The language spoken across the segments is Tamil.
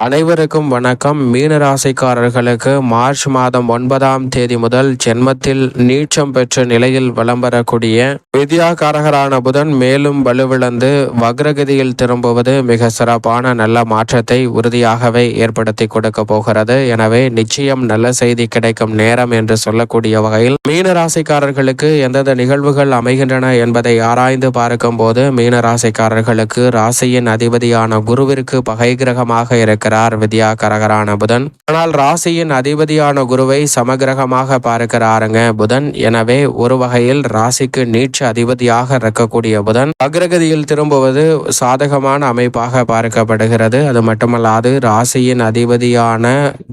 அனைவருக்கும் வணக்கம். மீன ராசிக்காரர்களுக்கு மார்ச் மாதம் ஒன்பதாம் தேதி முதல் ஜென்மத்தில் நீச்சம் பெற்ற நிலையில் வலம் வரக்கூடிய வித்யாகாரகரான புதன் மேலும் வலுவிழந்து வக்ரகதியில் திரும்புவது மிக சிறப்பான நல்ல மாற்றத்தை உறுதியாகவே ஏற்படுத்தி கொடுக்க போகிறது. எனவே நிச்சயம் நல்ல செய்தி கிடைக்கும் நேரம் என்று சொல்லக்கூடிய வகையில் மீன ராசிக்காரர்களுக்கு எந்தெந்த நிகழ்வுகள் அமைகின்றன என்பதை ஆராய்ந்து பார்க்கும் போது மீன ராசிக்காரர்களுக்கு ராசியின் அதிபதியான குருவிற்கு பகை கிரகமாக இருக்க வித்யா கரகரான புதன். ஆனால் ராசியின் அதிபதியான குருவை சமகிரகமாக பார்க்கிறாருங்க புதன். எனவே ஒரு வகையில் ராசிக்கு நீட்ச அதிபதியாக இருக்கக்கூடிய புதன். அக்ரகதியில் திரும்புவது சாதகமான அமைப்பாக பார்க்கப்படுகிறது. அது மட்டுமல்லாது ராசியின் அதிபதியான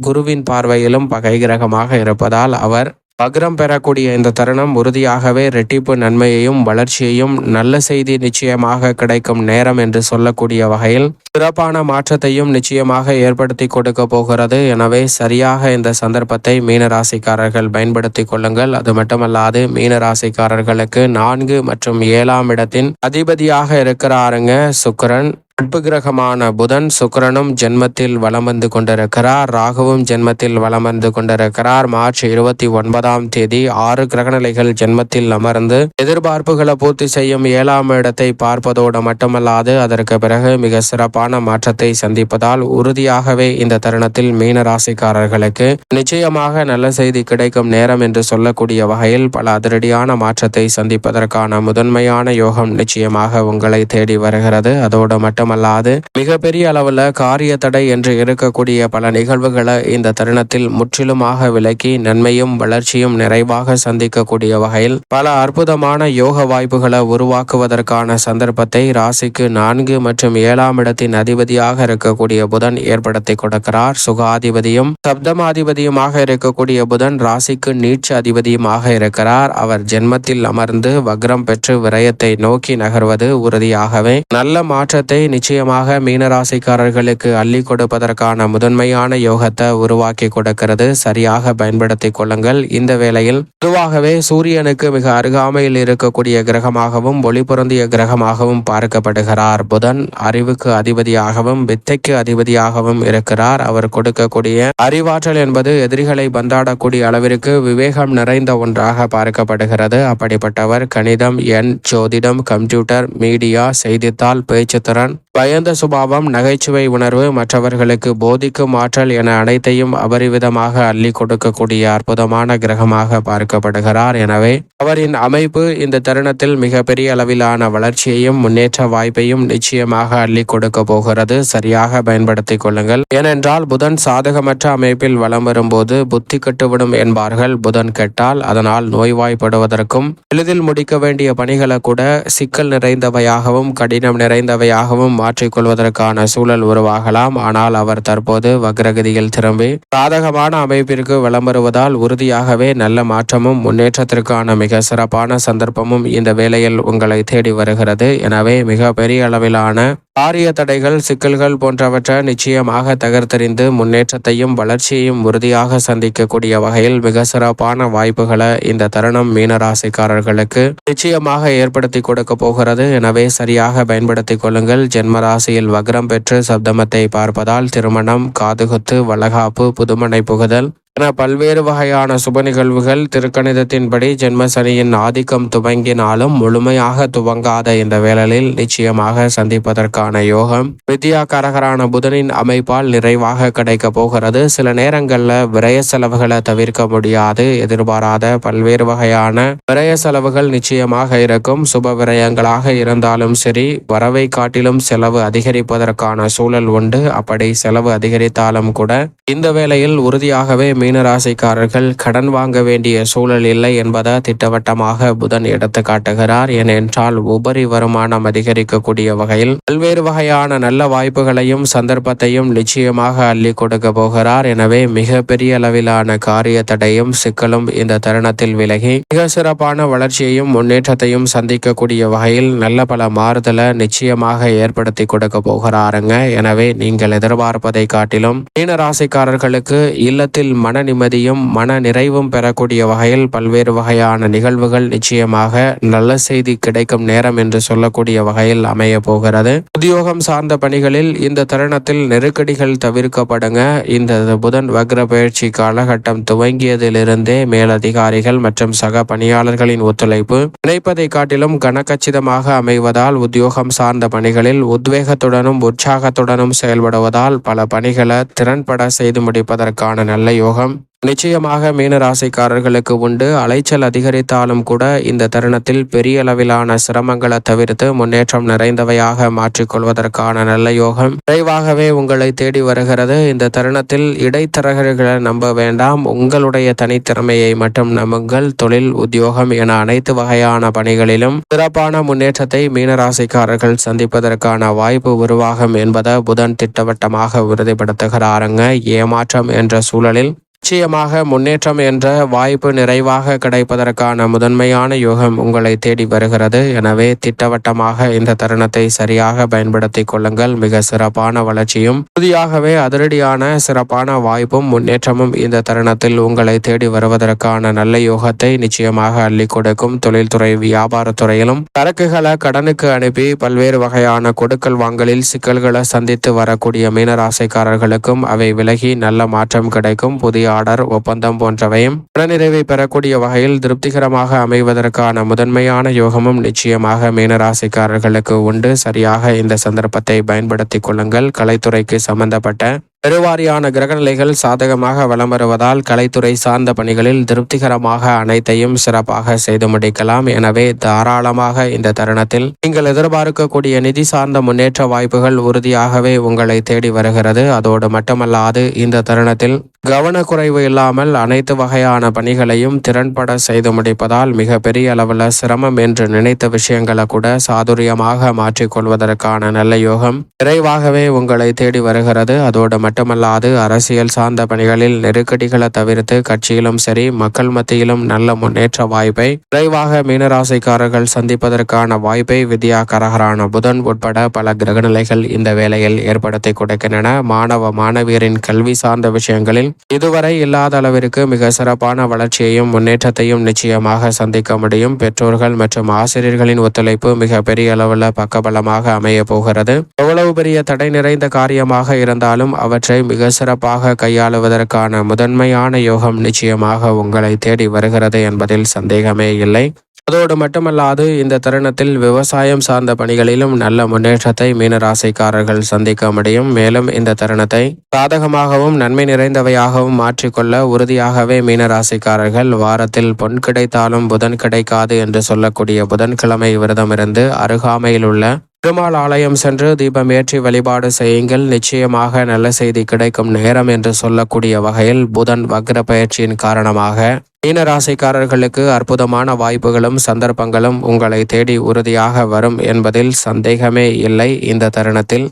குருவின் பார்வையிலும் பகை கிரகமாக இருப்பதால் அவர் வக்ரம் பெறக்கூடிய இந்த தருணம் உறுதியாகவே ரெட்டிப்பு நன்மையையும் வளர்ச்சியையும் நல்ல செய்தி நிச்சயமாக கிடைக்கும் நேரம் என்று சொல்லக்கூடிய வகையில் சிறப்பான மாற்றத்தையும் நிச்சயமாக ஏற்படுத்தி கொடுக்க போகிறது. எனவே சரியாக இந்த சந்தர்ப்பத்தை மீனராசிக்காரர்கள் பயன்படுத்தி கொள்ளுங்கள். அது மட்டுமல்லாது மீன ராசிக்காரர்களுக்கு நான்கு மற்றும் ஏழாம் இடத்தின் அதிபதியாக இருக்கிறாருங்க சுக்கரன். நட்பு கிரகமான புதன் சுக்கிரனும் ஜென்மத்தில் வலம் வந்து கொண்டிருக்கிறார். ராகுவும் ஜென்மத்தில் வலம் வந்து கொண்டிருக்கிறார். மார்ச் இருபத்தி ஒன்பதாம் தேதி ஆறு கிரகநிலைகள் ஜென்மத்தில் அமர்ந்து எதிர்பார்ப்புகளை பூர்த்தி செய்யும் ஏழாம் இடத்தை பார்ப்பதோடு மட்டுமல்லாது அதற்கு பிறகு மிக சிறப்பான மாற்றத்தை சந்திப்பதால் உறுதியாகவே இந்த தருணத்தில் மீன ராசிக்காரர்களுக்கு நிச்சயமாக நல்ல செய்தி கிடைக்கும் நேரம் என்று சொல்லக்கூடிய வகையில் பல அதிரடியான மாற்றத்தை சந்திப்பதற்கான முதன்மையான யோகம் நிச்சயமாக உங்களை தேடி வருகிறது. அதோடு மட்டும் மட்டுமல்லாது மிகப்பெரிய அளவில் காரிய தடை என்று இருக்கக்கூடிய பல நிகழ்வுகளை இந்த தருணத்தில் முற்றிலுமாக விலக்கி நன்மையும் வளர்ச்சியும் நிறைவாக சந்திக்கக்கூடிய வகையில் பல அற்புதமான யோக வாய்ப்புகளை உருவாக்குவதற்கான சந்தர்ப்பத்தை ராசிக்கு நான்கு மற்றும் ஏழாம் இடத்தின் அதிபதியாக இருக்கக்கூடிய புதன் ஏற்படுத்தி கொடுக்கிறார். சுகாதிபதியும் சப்தமாதிபதியுமாக இருக்கக்கூடிய புதன் ராசிக்கு நீட்ச அதிபதியுமாக இருக்கிறார். அவர் ஜென்மத்தில் அமர்ந்து வக்ரம் பெற்று விரயத்தை நோக்கி நகர்வது உறுதியாகவே நல்ல மாற்றத்தை நிச்சயமாக மீனராசிக்காரர்களுக்கு அள்ளி கொடுப்பதற்கான முதன்மையான யோகத்தை உருவாக்கி கொடுக்கிறது. சரியாக பயன்படுத்தி கொள்ளுங்கள். இந்த வேளையில் பொதுவாகவே சூரியனுக்கு மிக அருகாமையில் இருக்கக்கூடிய கிரகமாகவும் ஒளி பொருந்திய கிரகமாகவும் பார்க்கப்படுகிறார். புதன் அறிவுக்கு அதிபதியாகவும் வித்தைக்கு அதிபதியாகவும் இருக்கிறார். அவர் கொடுக்கக்கூடிய அறிவாற்றல் என்பது எதிரிகளை பந்தாடக்கூடிய அளவிற்கு விவேகம் நிறைந்த ஒன்றாக பார்க்கப்படுகிறது. அப்படிப்பட்டவர் கணிதம் எண் ஜோதிடம் கம்ப்யூட்டர் மீடியா செய்தித்தாள் பேச்சுத்திறன் பயந்த சுபாவம் நகைச்சுவை உணர்வு மற்றவர்களுக்கு போதிக்கும் ஆற்றல் என அனைத்தையும் அபரிவிதமாக அள்ளி கொடுக்கக்கூடிய அற்புதமான கிரகமாக பார்க்கப்படுகிறார். எனவே அவரின் அமைப்பு இந்த தருணத்தில் மிகப்பெரிய அளவிலான வளர்ச்சியையும் முன்னேற்ற வாய்ப்பையும் நிச்சயமாக அள்ளி கொடுக்க போகிறது. சரியாக பயன்படுத்திக் கொள்ளுங்கள். ஏனென்றால் புதன் சாதகமற்ற அமைப்பில் வலம் வரும்போது புத்தி கட்டுவிடும் என்பார்கள். புதன் கெட்டால் அதனால் நோய்வாய்ப்படுவதற்கும் எளிதில் முடிக்க வேண்டிய பணிகளை கூட சிக்கல் நிறைந்தவையாகவும் கடினம் நிறைந்தவையாகவும் மாற்றிக்கொள்வதற்கான சூழல் உருவாகலாம். ஆனால் அவர் தற்போது வக்ரகதியில் திரும்பி சாதகமான அமைப்பிற்கு விளம்பருவதால் உறுதியாகவே நல்ல மாற்றமும் முன்னேற்றத்திற்கான மிக சிறப்பான சந்தர்ப்பமும் இந்த வேளையில் உங்களை தேடி வருகிறது. எனவே மிக பெரிய அளவிலான பாரிய தடைகள் சிக்கல்கள் போன்றவற்றை நிச்சயமாக தகர்த்தெறிந்து முன்னேற்றத்தையும் வளர்ச்சியையும் உறுதியாக சந்திக்கக்கூடிய வகையில் மிக சிறப்பான வாய்ப்புகளை இந்த தருணம் மீனராசிக்காரர்களுக்கு நிச்சயமாக ஏற்படுத்தி கொடுக்க போகிறது. எனவே சரியாக பயன்படுத்திக் கொள்ளுங்கள். ஜென்மராசியில் வக்ரம் பெற்று சப்தமத்தை பார்ப்பதால் திருமணம் காதுகுத்து வளகாப்பு புதுமனை புகுதல் என பல்வேறு வகையான சுப நிகழ்வுகள் திருக்கணிதத்தின்படி ஜென்ம சனியின் ஆதிக்கம் துவங்கினாலும் முழுமையாக துவங்காத இந்த வேளையில் நிச்சயமாக சந்திப்பதற்கான யோகம். வித்யாகாரகரான புதனின் அமைப்பால் நிறைவாக கிடைக்க போகிறது. சில நேரங்களில் விரய செலவுகளை தவிர்க்க முடியாது. எதிர்பாராத பல்வேறு வகையான விரய செலவுகள் நிச்சயமாக இருக்கும். சுப விரயங்களாக இருந்தாலும் சரி வரவை காட்டிலும் செலவு அதிகரிப்பதற்கான சூழல் உண்டு. அப்படி செலவு அதிகரித்தாலும் கூட இந்த வேளையில் உறுதியாகவே மீனராசிக்காரர்கள் கடன் வாங்க வேண்டிய சூழல் இல்லை என்பதை திட்டவட்டமாக புதன் எடுத்து காட்டுகிறார். ஏனென்றால் உபரி வருமானம் அதிகரிக்கக்கூடிய வகையில் பல்வேறு வகையான நல்ல வாய்ப்புகளையும் சந்தர்ப்பத்தையும் நிச்சயமாக அள்ளி கொடுக்க போகிறார். எனவே மிக பெரிய அளவிலான காரிய தடையும் சிக்கலும் இந்த தருணத்தில் விலகி மிக சிறப்பான வளர்ச்சியையும் முன்னேற்றத்தையும் சந்திக்கக்கூடிய வகையில் நல்ல பல மாறுதலை நிச்சயமாக ஏற்படுத்தி கொடுக்க போகிறாருங்க. எனவே நீங்கள் எதிர்பார்ப்பதை காட்டிலும் மீனராசிக்காரர்களுக்கு இல்லத்தில் மன மன நிம்மதியும் மன நிறைவும் பெறக்கூடிய வகையில் பல்வேறு வகையான நிகழ்வுகள் நிச்சயமாக நல்ல செய்தி கிடைக்கும் நேரம் என்று சொல்லக்கூடிய வகையில் அமைய போகிறது. உத்தியோகம் சார்ந்த பணிகளில் இந்த தருணத்தில் நெருக்கடிகள் தவிர்க்கப்படுங்க. இந்த புதன் வக்ர பயிற்சி காலகட்டம் துவங்கியதிலிருந்தே மேலதிகாரிகள் மற்றும் சக பணியாளர்களின் ஒத்துழைப்பு நினைப்பதை காட்டிலும் கனக்கச்சிதமாக அமைவதால் உத்தியோகம் சார்ந்த பணிகளில் உத்வேகத்துடனும் உற்சாகத்துடனும் செயல்படுவதால் பல பணிகளை திறன்பட செய்து முடிப்பதற்கான நல்ல யோகம் நிச்சயமாக மீனராசிக்காரர்களுக்கு உண்டு. அலைச்சல் அதிகரித்தாலும் கூட இந்த தருணத்தில் பெரிய அளவிலான சிரமங்களை தவிர்த்து முன்னேற்றம் நிறைந்தவையாக மாற்றிக்கொள்வதற்கான நல்ல யோகம். விரைவாகவே உங்களை தேடி வருகிறது. இந்த தருணத்தில் இடைத்தரகர்களை நம்ப வேண்டாம். உங்களுடைய தனித்திறமையை மட்டும் நம்புங்கள். தொழில் உத்தியோகம் என அனைத்து வகையான பணிகளிலும் சிறப்பான முன்னேற்றத்தை மீனராசிக்காரர்கள் சந்திப்பதற்கான வாய்ப்பு உருவாகும் என்பதை புதன் திட்டவட்டமாக உறுதிப்படுத்துகிறாருங்க. ஏமாற்றம் என்ற சூழலில் நிச்சயமாக முன்னேற்றம் என்ற வாய்ப்பு நிறைவாக கிடைப்பதற்கான முதன்மையான யோகம் உங்களை தேடி வருகிறது. எனவே திட்டவட்டமாக இந்த தருணத்தை சரியாக பயன்படுத்தி கொள்ளுங்கள். மிக சிறப்பான வளர்ச்சியும் புதியாகவே அதிரடியான சிறப்பான வாய்ப்பும் முன்னேற்றமும் இந்த தருணத்தில் உங்களை தேடி வருவதற்கான நல்ல யோகத்தை நிச்சயமாக அள்ளி கொடுக்கும். தொழில்துறை வியாபாரத்துறையிலும் சரக்குகளை கடனுக்கு அனுப்பி பல்வேறு வகையான கொடுக்கல் வாங்கலில் சிக்கல்களை சந்தித்து வரக்கூடிய மீனராசைக்காரர்களுக்கும் அவை விலகி நல்ல மாற்றம் கிடைக்கும். புதிய ஆர்டர் ஒப்பந்தம் போன்றவையும் நிறைவை பெறக்கூடிய வகையில் திருப்திகரமாக அமைவதற்கான முதன்மையான யோகமும் நிச்சயமாக மீனராசிக்காரர்களுக்கு உண்டு. சரியாக இந்த சந்தர்ப்பத்தை பயன்படுத்திக் கொள்ளுங்கள். கலைத்துறைக்கு சம்பந்தப்பட்ட பெருவாரியான கிரகநிலைகள் சாதகமாக வலம் வருவதால் கலைத்துறை சார்ந்த பணிகளில் திருப்திகரமாக அனைத்தையும் சிறப்பாக செய்து முடிக்கலாம். எனவே தாராளமாக இந்த தருணத்தில் நீங்கள் எதிர்பார்க்கக்கூடிய நிதி சார்ந்த முன்னேற்ற வாய்ப்புகள் உறுதியாகவே உங்களை தேடி வருகிறது. அதோடு மட்டுமல்லாது இந்த தருணத்தில் கவனக்குறைவு இல்லாமல் அனைத்து வகையான பணிகளையும் திறன்பட செய்து முடிப்பதால் மிக பெரிய அளவில் சிரமம் என்று நினைத்த விஷயங்களை கூட சாதுரியமாக மாற்றிக்கொள்வதற்கான நல்ல யோகம் விரைவாகவே உங்களை தேடி வருகிறது. அதோடு மட்டுமல்லாது அரசியல் சார்ந்த பணிகளில் நெருக்கடிகளை தவிர்த்து கட்சியிலும் சரி மக்கள் மத்தியிலும் நல்ல முன்னேற்ற வாய்ப்பை விரைவாக மீனராசிக்காரர்கள் சந்திப்பதற்கான வாய்ப்பை வித்யாகரகரான புதன் உட்பட பல கிரகநிலைகள் இந்த வேளையில் ஏற்படுத்தி கொடுக்கின்றன. மாணவ மாணவியரின் கல்வி சார்ந்த விஷயங்களில் இதுவரை இல்லாத அளவிற்கு மிக சிறப்பான வளர்ச்சியையும் முன்னேற்றத்தையும் நிச்சயமாக சந்திக்க முடியும். பெற்றோர்கள் மற்றும் ஆசிரியர்களின் ஒத்துழைப்பு மிக பெரிய அளவில் பக்கபலமாக அமைய போகிறது. எவ்வளவு பெரிய தடை நிறைந்த காரியமாக இருந்தாலும் அவற்றை மிக சிறப்பாக கையாளுவதற்கான முதன்மையான யோகம் நிச்சயமாக உங்களை தேடி வருகிறது என்பதில் சந்தேகமே இல்லை. அதோடு மட்டுமல்லாது இந்த தருணத்தில் விவசாயம் சார்ந்த பணிகளிலும் நல்ல முன்னேற்றத்தை மீனராசிக்காரர்கள் சந்திக்க முடியும். மேலும் இந்த தருணத்தை சாதகமாகவும் நன்மை நிறைந்தவையாகவும் மாற்றிக்கொள்ள உறுதியாகவே மீனராசிக்காரர்கள் வாரத்தில் பொன் கிடைத்தாலும் புதன் கிடைக்காது என்று சொல்லக்கூடிய புதன்கிழமை விரதமிருந்து அருகாமையில் உள்ள பெருமாள் ஆலயம் சென்று தீபம் ஏற்றி வழிபாடு செய்யுங்கள். நிச்சயமாக நல்ல செய்தி கிடைக்கும் நேரம் என்று சொல்லக்கூடிய வகையில் புதன் வக்ர பயிற்சியின் காரணமாக மீனராசிக்காரர்களுக்கு அற்புதமான வாய்ப்புகளும் சந்தர்ப்பங்களும் உங்களை தேடி உறுதியாக வரும் என்பதில் சந்தேகமே இல்லை. இந்த தருணத்தில்